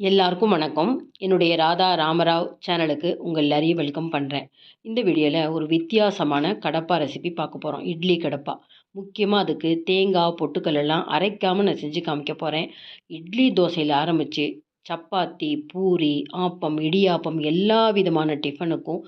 எல்லாருக்கும் வணக்கம். என்னுடைய ராதா ராமராவ் சேனலுக்கு உங்கள் எல்லாரையும் வெல்கம் பண்ணுறேன் இந்த வீடியோவில் ஒரு வித்தியாசமான கடப்பா ரெசிபி பார்க்க போகிறோம் இட்லி கடப்பா. முக்கியமாக அதுக்கு தேங்காய் பொட்டுக்கல் எல்லாம் அரைக்காமல் நான் செஞ்சு காமிக்க போகிறேன் இட்லி தோசையில் ஆரம்பித்து சப்பாத்தி பூரி ஆப்பம் இடியாப்பம் எல்லா விதமான டிஃபனுக்கும்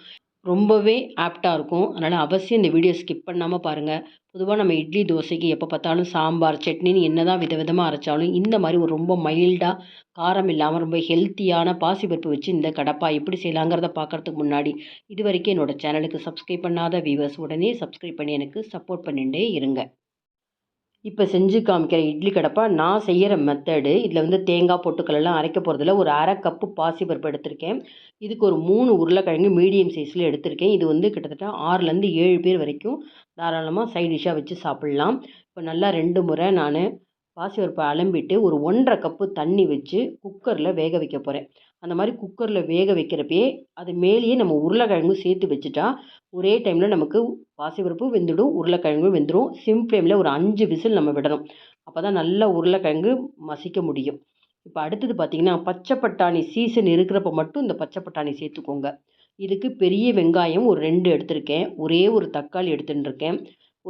ரொம்பவே ஆப்டாக இருக்கும். அதனால் அவசியம் இந்த வீடியோ ஸ்கிப் பண்ணாமல் பாருங்கள் பொதுவாக நம்ம இட்லி தோசைக்கு எப்போ பார்த்தாலும் சாம்பார் சட்னின்னு என்ன தான் விதவிதமாக அரைச்சாலும் இந்த மாதிரி ஒரு ரொம்ப மைல்டாக காரம் இல்லாமல் ரொம்ப ஹெல்த்தியான பாசிப்பருப்பு வச்சு இந்த கடப்பா எப்படி செய்யலாங்கிறத பார்க்குறதுக்கு முன்னாடி இது வரைக்கும் என்னோடய சேனலுக்கு சப்ஸ்கிரைப் பண்ணாத வியூவர்ஸ் உடனே சப்ஸ்கிரைப் பண்ணி எனக்கு சப்போர்ட் பண்ணிகிட்டே இருங்க. இப்போ செஞ்சு காமிக்கிற இட்லி கடப்பா நான் செய்கிற மெத்தடு இதில் வந்து தேங்காய் பொட்டுக்கல்லாம் அரைக்க போகிறதில்ல ஒரு அரை கப்பு பாசிப்பருப்பு எடுத்திருக்கேன். இதுக்கு ஒரு மூணு உருளைக்கிழங்கு மீடியம் சைஸில் எடுத்திருக்கேன். இது வந்து கிட்டத்தட்ட ஆறுலேருந்து ஏழு பேர் வரைக்கும் தாராளமாக சைட் டிஷ்ஷாக வச்சு சாப்பிட்லாம். இப்போ நல்லா ரெண்டு முறை நான் பாசிப்பருப்பை அலம்பிட்டு ஒரு ஒன்றரை கப்பு தண்ணி வச்சு குக்கரில் வேக வைக்க போகிறேன் அந்த மாதிரி குக்கரில் வேக வைக்கிறப்பயே அது மேலேயே நம்ம உருளைக்கிழங்கு சேர்த்து வச்சுட்டா ஒரே டைமில் நமக்கு பாசிப்பருப்பு வெந்துடும் உருளைக்கிழங்கும் வெந்துடும் சிம் ஃப்ளேமில் ஒரு அஞ்சு விசில் நம்ம விடணும். அப்போ தான் நல்லா உருளைக்கிழங்கு மசிக்க முடியும். இப்போ அடுத்தது பார்த்திங்கன்னா பச்சை பட்டாணி சீசன் இருக்கிறப்ப மட்டும் இந்த பச்சை பட்டாணி சேர்த்துக்கோங்க. இதுக்கு பெரிய வெங்காயம் ஒரு ரெண்டு எடுத்திருக்கேன். ஒரே ஒரு தக்காளி எடுத்துட்டுருக்கேன்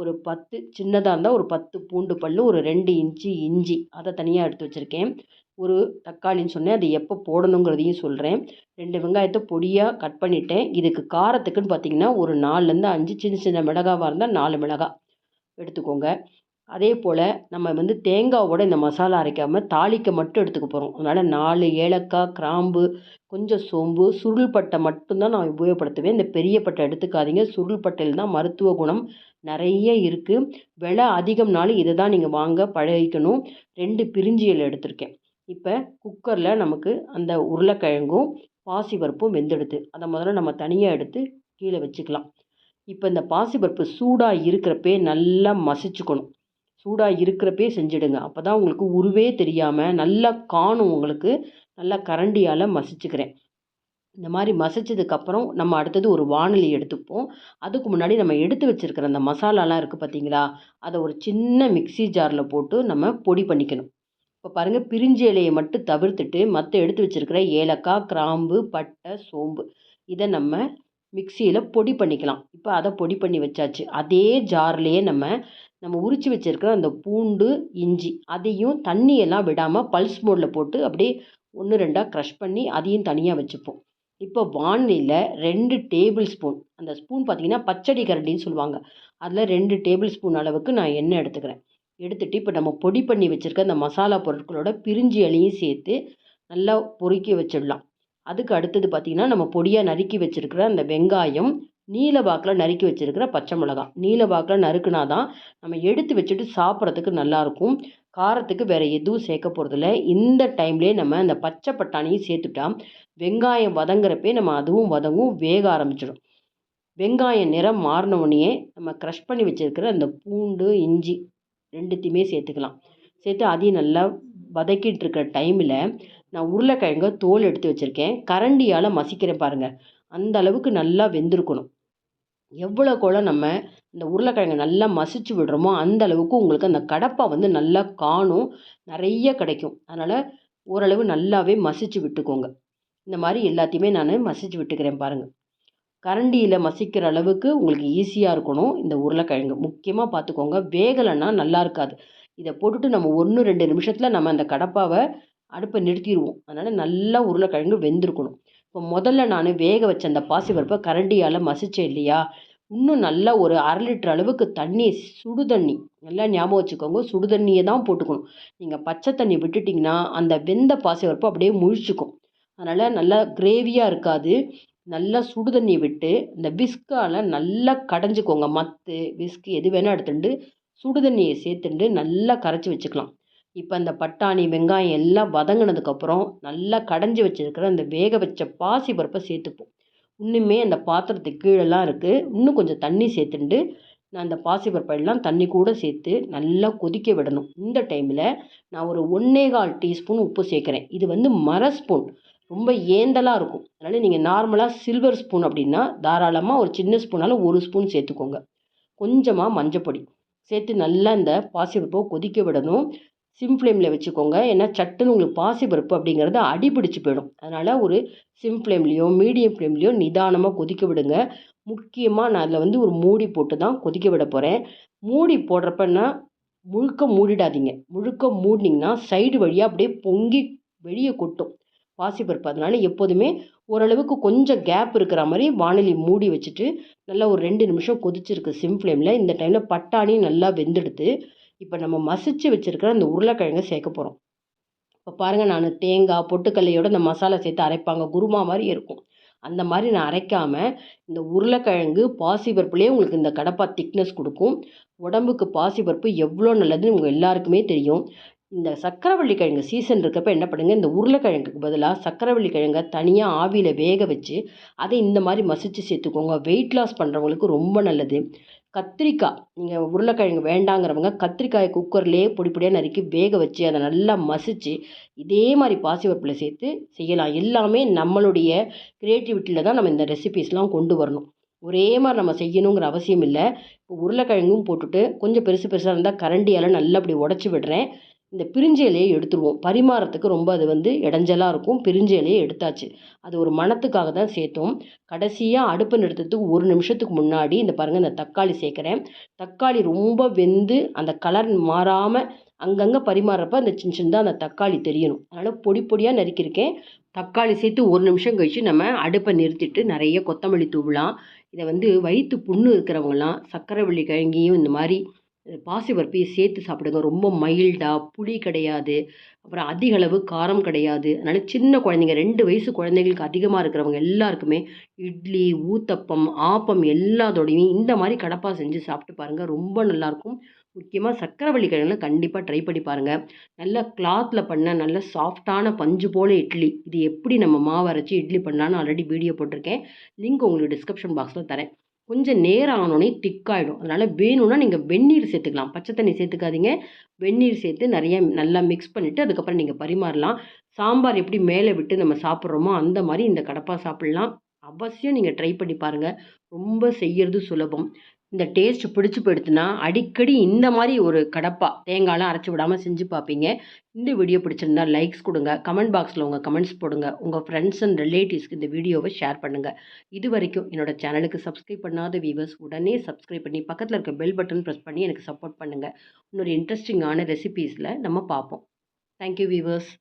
ஒரு பத்து சின்னதாக இருந்தால் ஒரு பத்து பூண்டு பல் ஒரு ரெண்டு இன்ச்சு இஞ்சி. அதை தனியாக எடுத்து வச்சுருக்கேன். ஒரு தக்காளின்னு சொன்னேன். அது எப்போ போடணுங்கிறதையும் சொல்கிறேன் ரெண்டு வெங்காயத்தை பொடியாக கட் பண்ணிட்டேன். இதுக்கு காரத்துக்குன்னு பார்த்தீங்கன்னா ஒரு நாலுலேருந்து அஞ்சு சின்ன சின்ன மிளகாவாக இருந்தால் நாலு மிளகா எடுத்துக்கோங்க. அதே போல் நம்ம வந்து தேங்காவோட இந்த மசாலா அரைக்காமல் தாளிக்க மட்டும் எடுத்துக்க போகிறோம் அதனால் நாலு ஏலக்காய் கிராம்பு கொஞ்சம் சோம்பு சுருள் பட்டை மட்டும்தான் நான் உபயோகப்படுத்துவேன். இந்த பெரிய பட்டை எடுத்துக்காதீங்க. சுருள் பட்டையில் தான் மருத்துவ குணம். நிறைய இருக்குது விலை அதிகம்னாலும் இதை தான் நீங்கள் வாங்க பழகிக்கணும். ரெண்டு பிரிஞ்சி இலை எடுத்திருக்கேன். இப்போ குக்கரில் நமக்கு அந்த உருளைக்கிழங்கும் பாசிப்பருப்பும் வெந்தெடுத்து அதை முதல்ல நம்ம தனியாக எடுத்து கீழே வச்சுக்கலாம். இப்போ இந்த பாசிப்பருப்பு சூடாக இருக்கிறப்பே நல்லா மசிச்சுக்கணும். சூடாக இருக்கிறப்பே செஞ்சுடுங்க. அப்போ தான் உங்களுக்கு உருவே தெரியாமல் நல்லா காணும் உங்களுக்கு. நல்லா கரண்டியால் மசிச்சுக்கிறேன். இந்த மாதிரி மசிச்சதுக்கப்புறம் நம்ம அடுத்தது ஒரு வானொலி எடுத்துப்போம். அதுக்கு முன்னாடி நம்ம எடுத்து வச்சுருக்கிற அந்த மசாலாலாம் இருக்குது பார்த்தீங்களா அதை ஒரு சின்ன மிக்சி ஜாரில் போட்டு நம்ம பொடி பண்ணிக்கணும். இப்போ பாருங்கள் பிரிஞ்சி இலையை மட்டும் தவிர்த்துட்டு மற்ற எடுத்து வச்சுருக்கிற ஏலக்காய் கிராம்பு பட்டை சோம்பு இதை நம்ம மிக்சியில் பொடி பண்ணிக்கலாம். இப்போ அதை பொடி பண்ணி வச்சாச்சு. அதே ஜார்லேயே நம்ம நம்ம உரித்து வச்சுருக்கிற அந்த பூண்டு இஞ்சி அதையும் தண்ணியெல்லாம் விடாமல் பல்ஸ் மோடில் போட்டு அப்படியே ஒன்று ரெண்டாக க்ரஷ் பண்ணி அதையும் தனியாக வச்சுப்போம். இப்போ வானிலையில் ரெண்டு டேபிள் ஸ்பூன் அந்த ஸ்பூன் பார்த்திங்கன்னா பச்சடி கரண்டின்னு சொல்லுவாங்க. அதில் ரெண்டு டேபிள் ஸ்பூன் அளவுக்கு நான் எண்ணெய் எடுத்துக்கிறேன். எடுத்துகிட்டு இப்போ நம்ம பொடி பண்ணி வச்சுருக்க அந்த மசாலா பொருட்களோட பிரிஞ்சி இலையும் சேர்த்து நல்லா பொறுக்கி வச்சிடலாம். அதுக்கு அடுத்தது பார்த்திங்கன்னா நம்ம பொடியாக நறுக்கி வச்சுருக்கிற அந்த வெங்காயம் நீல வாக்கில் நறுக்கி வச்சுருக்கிற பச்சை மிளகா நீல வாக்கில் நறுக்குனா தான் நம்ம எடுத்து வச்சுட்டு சாப்பிட்றதுக்கு நல்லாயிருக்கும் காரத்துக்கு வேறு எதுவும் சேர்க்க போகிறதில்ல இந்த டைம்லேயே நம்ம அந்த பச்சை பட்டாணியும் சேர்த்துட்டா வெங்காயம் வதங்குறப்பே நம்ம அதுவும் வதங்கும் வேக ஆரம்பிச்சிடும். வெங்காயம் நிறம் மாறினவுடனே நம்ம க்ரஷ் பண்ணி வச்சுருக்கிற அந்த பூண்டு இஞ்சி ரெண்டுத்தையுமே சேர்த்துக்கலாம். சேர்த்து அதையும் நல்லா வதக்கிட்டு இருக்கிற டைமில் நான் உருளைக்கிழங்க தோல் எடுத்து வச்சுருக்கேன். கரண்டியால் மசிக்கிறேன் பாருங்கள் அந்த அளவுக்கு நல்லா வெந்திருக்கணும். எவ்வளோக்கு நம்ம இந்த உருளைக்கிழங்கை நல்லா மசிச்சு விடுறோமோ அந்த அளவுக்கு உங்களுக்கு அந்த கடப்பை வந்து நல்லா காணும். நிறைய கிடைக்கும். அதனால் ஓரளவு நல்லாவே மசிச்சு விட்டுக்கோங்க. இந்த மாதிரி எல்லாத்தையுமே நான் மசிச்சு விட்டுக்கிறேன் பாருங்கள் கரண்டியில் மசிக்கிற அளவுக்கு உங்களுக்கு ஈஸியாக இருக்கணும் இந்த உருளைக்கிழங்கு. முக்கியமாக பார்த்துக்கோங்க வேகலைன்னா நல்லா இருக்காது. இதை போட்டுட்டு நம்ம ஒன்று ரெண்டு நிமிஷத்தில் நம்ம அந்த கடப்பாவை அடுப்பை நிறுத்திடுவோம் அதனால் நல்லா உருளைக்கிழங்கு வெந்திருக்கணும். இப்போ முதல்ல நான் வேக வச்ச அந்த பாசிப்பருப்பை கரண்டியால் மசித்தேன் இல்லையா? இன்னும் நல்லா ஒரு அரை லிட்டர் அளவுக்கு தண்ணி சுடு தண்ணி நல்லா ஞாபகம் வச்சுக்கோங்க. சுடு தண்ணியை தான் போட்டுக்கணும். நீங்கள் பச்சை தண்ணி விட்டுட்டிங்கன்னா அந்த வெந்த பாசிப்பருப்பு அப்படியே முழிச்சுக்கும். அதனால் நல்லா கிரேவியாக இருக்காது. நல்லா சுடு தண்ணி விட்டு இந்த விஸ்கால் நல்லா கடைஞ்சிக்கோங்க. மத்து விஸ்கு எது வேணால் எடுத்துட்டு சுடு தண்ணியை சேர்த்துட்டு நல்லா கரைச்சி வச்சுக்கலாம். இப்போ அந்த பட்டாணி வெங்காயம் எல்லாம் வதங்கினதுக்கப்புறம் நல்லா கடைஞ்சி வச்சுருக்கிற அந்த வேக வச்ச பாசி பருப்பை சேர்த்துப்போம். இன்னுமே அந்த பாத்திரத்துக்கு கீழெல்லாம் இருக்குது இன்னும் கொஞ்சம் தண்ணி சேர்த்துண்டு நான் அந்த பாசி எல்லாம் தண்ணி கூட சேர்த்து நல்லா கொதிக்க விடணும். இந்த டைமில் நான் ஒரு ஒன்றே கால் டீஸ்பூன் உப்பு சேர்க்குறேன். இது வந்து மர ஸ்பூன். ரொம்ப ஏந்தலாக இருக்கும். அதனால் நீங்கள் நார்மலாக சில்வர் ஸ்பூன் அப்படின்னா தாராளமாக ஒரு சின்ன ஸ்பூனால் ஒரு ஸ்பூன் சேர்த்துக்கோங்க. கொஞ்சமாக மஞ்சப்பொடி. சேர்த்து நல்லா இந்த பாசி பருப்பை கொதிக்க விடணும். சிம் ஃப்ளேமில் வச்சுக்கோங்க. ஏன்னா சட்டுன்னு உங்களுக்கு பாசிப்பருப்பு அப்படிங்கிறது அடிபிடிச்சு போயிடும். அதனால் ஒரு சிம் ஃப்ளேம்லேயோ மீடியம் ஃப்ளேம்லேயோ நிதானமாக கொதிக்க விடுங்க. முக்கியமாக நான் அதில் வந்து ஒரு மூடி போட்டு தான் கொதிக்க விட போகிறேன் மூடி போடுறப்பன்னா முழுக்க மூடிடாதீங்க. முழுக்க மூடினீங்கன்னா சைடு வழியாக அப்படியே பொங்கி வெளியே கொட்டும் பாசிப்பருப்பு அதனால் எப்போதுமே ஓரளவுக்கு கொஞ்சம் கேப் இருக்கிற மாதிரி வானிலை மூடி வச்சுட்டு நல்லா ஒரு ரெண்டு நிமிஷம் கொதிச்சிருக்கு சிம் ஃப்ளேமில் இந்த டைமில் பட்டாணி நல்லா வெந்தெடுத்து இப்போ நம்ம மசிச்சு வச்சுருக்கிற அந்த உருளைக்கிழங்கு சேர்க்க போகிறோம் இப்போ பாருங்கள் நான் தேங்காய் பொட்டுக்கல்லையோட இந்த மசாலா சேர்த்து அரைப்பாங்க. குருமா மாதிரி இருக்கும். அந்த மாதிரி நான் அரைக்காமல் இந்த உருளைக்கிழங்கு பாசிப்பருப்புலேயே உங்களுக்கு இந்த கடப்பா திக்னஸ் கொடுக்கும். உடம்புக்கு பாசிப்பருப்பு எவ்வளோ நல்லதுன்னு உங்கள் எல்லாருக்குமே தெரியும். இந்த சக்கரவள்ளி கிழங்கு சீசன் இருக்கப்போ என்ன பண்ணுங்கள் இந்த உருளைக்கிழங்குக்கு பதிலாக சக்கரவள்ளி கிழங்கை தனியாக ஆவியில் வேக வச்சு அதை இந்த மாதிரி மசித்து சேர்த்துக்கோங்க. வெயிட் லாஸ் பண்ணுறவங்களுக்கு ரொம்ப நல்லது. கத்திரிக்காய். நீங்கள் உருளைக்கிழங்கு வேண்டாங்கிறவங்க கத்திரிக்காயை குக்கர்லேயே பொடி பொடியாக நறுக்கி வேக வச்சு அதை நல்லா மசித்து இதே மாதிரி பாசிப்பருப்பில் சேர்த்து செய்யலாம். எல்லாமே நம்மளுடைய க்ரியேட்டிவிட்டியில் தான் நம்ம இந்த ரெசிபீஸ்லாம் கொண்டு வரணும். ஒரே மாதிரி நம்ம செய்யணுங்கிற அவசியம் இல்லை. இப்போ உருளைக்கிழங்கும் போட்டுட்டு கொஞ்சம் பெருசு பெருசாக இருந்தால் கரண்டியால் நல்லா அப்படி உடச்சி விடுறேன். இந்த பிரிஞ்ச இலையை எடுத்துருவோம். பரிமாறத்துக்கு ரொம்ப அது வந்து இடைஞ்சலாக இருக்கும். பிரிஞ்ச இலையை எடுத்தாச்சு. அது ஒரு மணத்துக்காக தான் சேர்த்தோம். கடைசியாக அடுப்பை நிறுத்தத்துக்கு ஒரு நிமிஷத்துக்கு முன்னாடி இந்த பாருங்கள் இந்த தக்காளி சேர்க்குறேன். தக்காளி ரொம்ப வெந்து அந்த கலர் மாறாமல் அங்கங்கே பரிமாறுறப்ப அந்த சின்ன சின்னதாக அந்த தக்காளி தெரியணும். அதனால் பொடி பொடியாக நறுக்கியிருக்கேன். தக்காளி சேர்த்து ஒரு நிமிஷம் கழித்து நம்ம அடுப்பை நிறுத்திட்டு நிறைய கொத்தமல்லி தூவலாம். இதை வந்து வயிற்று புண்ணு இருக்கிறவங்களாம் சக்கரை வள்ளி கிழங்கியும் இந்த மாதிரி பாசி பாசிப்பருப்பையும் சேர்த்து சாப்பிடுங்க. ரொம்ப மைல்டாக புளி கிடையாது. அப்புறம் அதிக அளவு காரம் கிடையாது. அதனால் சின்ன குழந்தைங்க ரெண்டு வயசு குழந்தைங்களுக்கு அதிகமாக இருக்கிறவங்க எல்லாருக்குமே இட்லி ஊத்தப்பம் ஆப்பம் எல்லாத்தோடையும் இந்த மாதிரி கடப்பா செஞ்சு சாப்பிட்டு பாருங்கள் ரொம்ப நல்லாயிருக்கும். முக்கியமாக சக்கரவள்ளி கிழங்குல கண்டிப்பாக ட்ரை பண்ணி பாருங்கள் நல்ல கிளாத்தில் பண்ண நல்ல சாஃப்டான பஞ்சு போல் இட்லி. இது எப்படி நம்ம மாவு அரைச்சி இட்லி பண்ணலான்னு ஆல்ரெடி வீடியோ போட்டிருக்கேன். லிங்க் உங்களுக்கு டிஸ்கிரிப்ஷன் பாக்ஸில் தரேன். கொஞ்சம் நேரம் ஆனோடனே திக்காயிடும் அதனால் வேணும்னா நீங்கள் வெந்நீர் சேர்த்துக்கலாம். பச்சை தண்ணி சேர்த்துக்காதீங்க. வெந்நீர் சேர்த்து நிறைய நல்லா மிக்ஸ் பண்ணிவிட்டு அதுக்கப்புறம் நீங்கள் பரிமாறலாம். சாம்பார் எப்படி மேலே விட்டு நம்ம சாப்பிட்றோமோ அந்த மாதிரி இந்த கடப்பா சாப்பிட்லாம். அவசியம் நீங்கள் ட்ரை பண்ணி பாருங்கள் ரொம்ப செய்கிறது சுலபம். இந்த டேஸ்ட் பிடிச்சி போயிடுத்துன்னா அடிக்கடி இந்த மாதிரி ஒரு கடப்பா தேங்காயெலாம் அரைச்சி விடாமல் செஞ்சு பார்ப்பீங்க. இந்த வீடியோ பிடிச்சிருந்தா லைக்ஸ் கொடுங்க. கமெண்ட் பாக்ஸில் உங்கள் கமெண்ட்ஸ் போடுங்க. உங்கள் ஃப்ரெண்ட்ஸ் அண்ட் ரிலேட்டிவ்ஸ்க்கு இந்த வீடியோவை ஷேர் பண்ணுங்கள் இது வரைக்கும் என்னோடய சேனலுக்கு சப்ஸ்கிரைப் பண்ணாத வியூவர்ஸ் உடனே சப்ஸ்கிரைப் பண்ணி பக்கத்தில் இருக்க பெல் பட்டன் ப்ரெஸ் பண்ணி எனக்கு சப்போர்ட் பண்ணுங்கள் இன்னொரு இன்ட்ரெஸ்டிங்கான ரெசிபீஸில் நம்ம பார்ப்போம். Thank you viewers